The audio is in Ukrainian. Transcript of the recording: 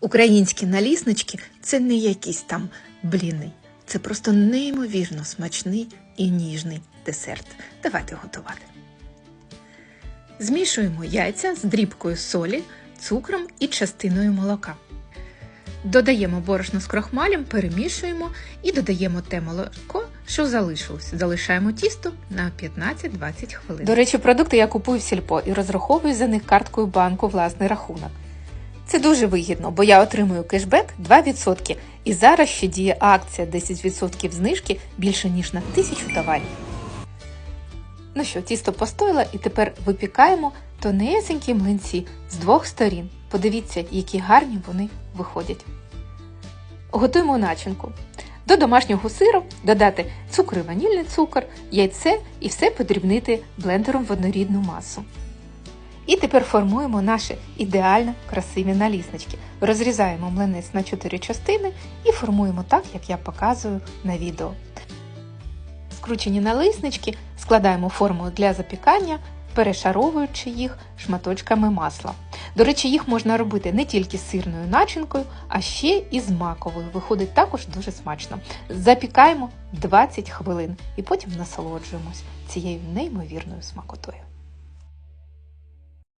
Українські наліснички це не якісь там бліни. Це просто неймовірно смачний і ніжний десерт. Давайте готувати. Змішуємо яйця з дрібкою солі, цукром і частиною молока. Додаємо борошно з крохмалем, перемішуємо і додаємо те молоко, що залишилось. Залишаємо тісто на 15-20 хвилин. До речі, продукти я купую в сільпо і розраховую за них карткою банку власний рахунок. Це дуже вигідно, бо я отримую кешбек 2%, і зараз ще діє акція 10% знижки більше ніж на 1000 товарів. Ну що, тісто постояло і тепер випікаємо тонесенькі млинці з двох сторін. Подивіться, які гарні вони виходять. Готуємо начинку. До домашнього сиру додати цукор і ванільний цукор, яйце і все подрібнити блендером в однорідну масу. І тепер формуємо наші ідеально красиві наліснички. Розрізаємо млинець на 4 частини і формуємо так, як я показую на відео. Скручені налиснички складаємо форму для запікання, перешаровуючи їх шматочками масла. До речі, їх можна робити не тільки з сирною начинкою, а ще і з маковою. Виходить також дуже смачно. Запікаємо 20 хвилин і потім насолоджуємось цією неймовірною смакотою.